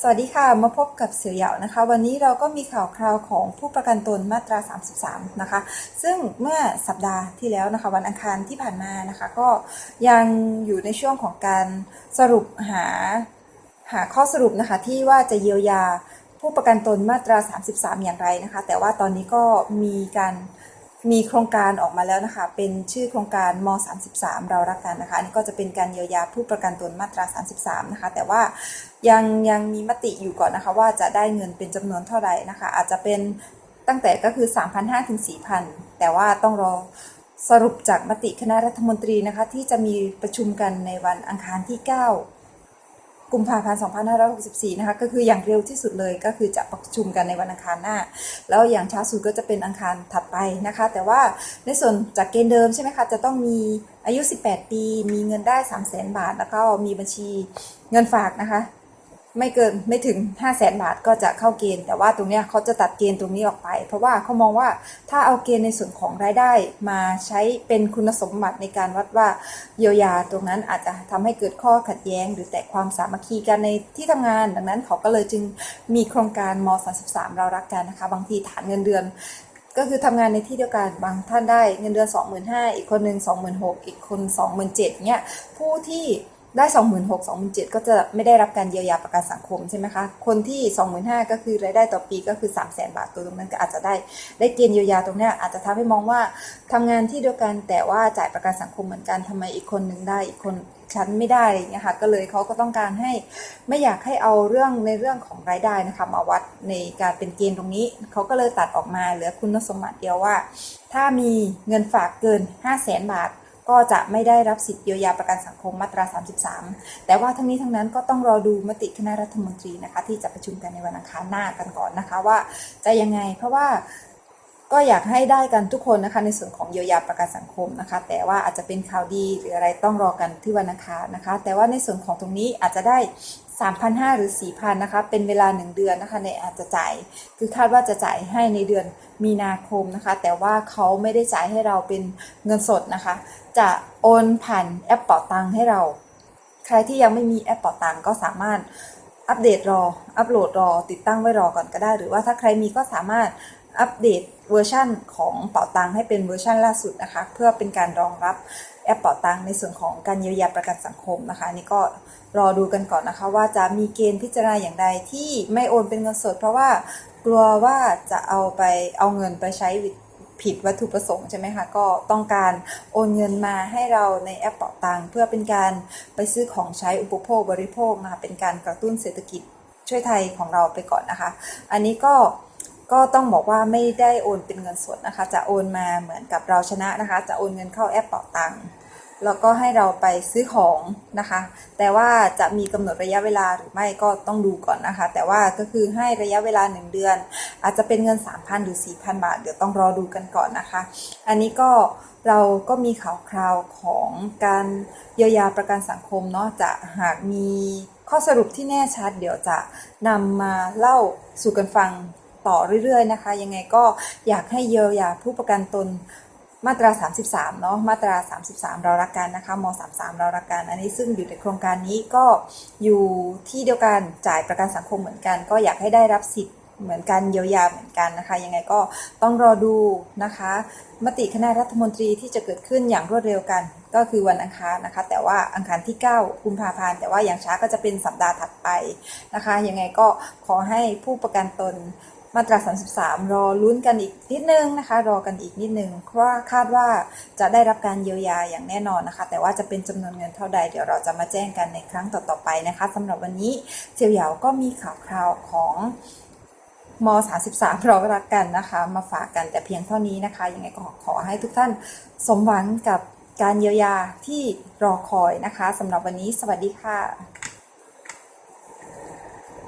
สวัสดีค่ะมาพบกับเสือเหยานะคะ วันนี้เราก็มีข่าวคราวของผู้ประกันตนมาตรา 33 นะคะ ซึ่งเมื่อสัปดาห์ที่แล้วนะคะ วันอังคารที่ผ่านมานะคะ ก็ยังอยู่ในช่วงของการสรุปหาหาข้อสรุปนะคะที่ว่าจะเยียวยาผู้ประกันตนมาตรา 33 อย่างไรนะคะ แต่ว่าตอนนี้ก็มีการ มีโครงการออกมาแล้วนะคะ เป็นชื่อโครงการม 33 เรารักกันนะคะอันนี้ก็จะเป็นการเยียวยาผู้ประกันตนมาตรา 33 นะคะ แต่ว่ายังยังมีมติอยู่ก่อนนะคะ ว่าจะได้เงินเป็นจำนวนเท่าไหร่นะคะ อาจจะเป็นตั้งแต่ก็คือ 3,500ถึง4,000 แต่ว่าต้องรอสรุปจากมติคณะรัฐมนตรีนะคะ ที่จะมีประชุมกันในวันอังคารที่ 9 กุมภาพันธ์ 2564 นะคะ ก็คืออย่างเร็วที่สุดเลยก็คือจะประชุมกันในวันอังคารหน้า แล้วอย่างช้าสุดก็จะเป็นอังคารถัดไปนะคะ แต่ว่าในส่วนจากเกณฑ์เดิมใช่ไหมคะ จะต้องมีอายุ 18 ปี มีเงินได้ 3 0 0 0 0 0 บาท แล้วก็มีบัญชีเงินฝากนะคะ ไม่เกินไม่ถึง 5 0 0แสนบาทก็จะเข้าเกณฑ์ แต่ว่าตรงเนี้ยเขาจะตัดเกณฑ์ตรงนี้ออกไป เพราะว่าเขามองว่าถ้าเอาเกณฑ์ในส่วนของรายได้มาใช้เป็นคุณสมบัติในการวัดว่าเยียวยาตรงนั้นอาจจะทำให้เกิดข้อขัดแย้ง หรือแตกความสามัคคีกันในที่ทำงาน ดังนั้นเขาก็เลยจึงมีโครงการม 33 เรารักกันนะคะ บางทีฐานเงินเดือนก็คือทำงานในที่เดียวกันบางท่านได้เงินเดือน 25,000 อีกคนหนึ่ง26,000 อีกคน 27,000เนี่ยผู้ที่ ได้ 26,000 27,000 ก็จะไม่ได้รับการเยียวยาประกันสังคมใช่ไหมคะ คนที่ 25,000 ก็คือรายได้ต่อปีก็คือ 300,000 บาทตัวตรงนั้นก็อาจจะได้ได้เกณฑ์เยียวยาตรงนี้อาจจะทำให้มองว่าทำงานที่เดียวกันแต่ว่าจ่ายประกันสังคมเหมือนกันทำไมอีกคนหนึ่งได้อีกคนฉันไม่ได้อะไรอย่างเงี้ยค่ะก็เลยเขาก็ต้องการให้ไม่อยากให้เอาเรื่องในเรื่องของรายได้นะคะมาวัดในการเป็นเกณฑ์ตรงนี้เขาก็เลยตัดออกมาเหลือคุณสมบัติเดียวว่า ถ้ามีเงินฝากเกิน 5 0 0แสนบาท ก็จะไม่ได้รับสิทธิเยียวยาประกันสังคมมาตรา 33 แต่ว่าทั้งนี้ทั้งนั้นก็ต้องรอดูมติคณะรัฐมนตรีนะคะ ที่จะประชุมกันในวันอังคารหน้ากันก่อนนะคะว่าจะยังไง เพราะว่า ก็อยากให้ได้กันทุกคนนะคะในส่วนของเยียวยาประกันสังคมนะคะ แต่ว่าอาจจะเป็นข่าวดีหรืออะไรต้องรอกันที่วันอังคารนะคะ แต่ว่าในส่วนของตรงนี้อาจจะได้ 3,500 หรือ 4,000 นะคะ เป็นเวลา 1 เดือนนะคะในอาจจะจ่าย คือคาดว่าจะจ่ายให้ในเดือนมีนาคมนะคะ แต่ว่าเขาไม่ได้จ่ายให้เราเป็นเงินสดนะคะ จะโอนผ่านแอปเป๋าตังให้เรา ใครที่ยังไม่มีแอปเป๋าตังก็สามารถอัปเดตรอ อัปโหลดรอ ติดตั้งไว้รอก่อนก็ได้ หรือว่าถ้าใครมีก็สามารถ อัปเดตเวอร์ชันของเป๋าตังให้เป็นเวอร์ชันล่าสุดนะคะ เพื่อเป็นการรองรับแอปเป๋าตังในส่วนของการเยียวยาประกันสังคมนะคะนี่ก็รอดูกันก่อนนะคะว่าจะมีเกณฑ์พิจารณาอย่างใดที่ไม่โอนเป็นเงินสด เพราะว่ากลัวว่าจะเอาไปเอาเงินไปใช้ผิดวัตถุประสงค์ใช่ไหมคะก็ต้องการโอนเงินมาให้เราในแอปเป๋าตังเพื่อเป็นการไปซื้อของใช้อุปโภคบริโภคนะคะเป็นการกระตุ้นเศรษฐกิจช่วยไทยของเราไปก่อนนะคะ อันนี้ก็ ก็ต้องบอกว่าไม่ได้โอนเป็นเงินสดนะคะ จะโอนมาเหมือนกับเราชนะนะคะ จะโอนเงินเข้าแอปเป๋าตังค์แล้วก็ให้เราไปซื้อของนะคะ แต่ว่าจะมีกำหนดระยะเวลาหรือไม่ก็ต้องดูก่อนนะคะ แต่ว่าก็คือให้ระยะเวลา 1 เดือน อาจจะเป็นเงิน 3,000 หรือ 4,000 บาท เดี๋ยวต้องรอดูกันก่อนนะคะ อันนี้ก็เราก็มีข่าวคราวของการเยียวยาประกันสังคมเนาะจะหากมีข้อสรุปที่แน่ชัด เดี๋ยวจะนำมาเล่าสู่กันฟัง ต่อเรื่อยๆนะคะ ยังไงก็อยากให้เยียวยาผู้ประกันตนมาตรา 33 เนาะมาตรา 33 เรารักกันนะคะม 33 เรารักกัน อันนี้ซึ่งอยู่ในโครงการนี้ก็อยู่ที่เดียวกันจ่ายประกันสังคมเหมือนกัน ก็อยากให้ได้รับสิทธิ์เหมือนกันเยียวยาเหมือนกันนะคะ ยังไงก็ต้องรอดูนะคะ มติคณะรัฐมนตรีที่จะเกิดขึ้นอย่างรวดเร็วกัน ก็คือวันอังคารนะคะ แต่ว่าอังคารที่ 9 กุมภาพันธ์แต่ว่าอย่างช้าก็จะเป็นสัปดาห์ถัดไปนะคะ ยังไงก็ขอให้ผู้ประกันตน มาตรา 33 รอลุ้นกันอีกนิดนึงนะคะ รอกันอีกนิดนึงเพราะว่าคาดว่าจะได้รับการเยียวยาอย่างแน่นอนนะคะ แต่ว่าจะเป็นจำนวนเงินเท่าใด เดี๋ยวเราจะมาแจ้งกันในครั้งต่อๆไปนะคะสำหรับวันนี้เจียวหยาก็มีข่าวคราวของม 33 เรารักกันนะคะ มาฝากกันแต่เพียงเท่านี้นะคะ ยังไงก็ขอให้ทุกท่านสมหวังกับการเยียวยาที่รอคอยนะคะสำหรับวันนี้สวัสดีค่ะ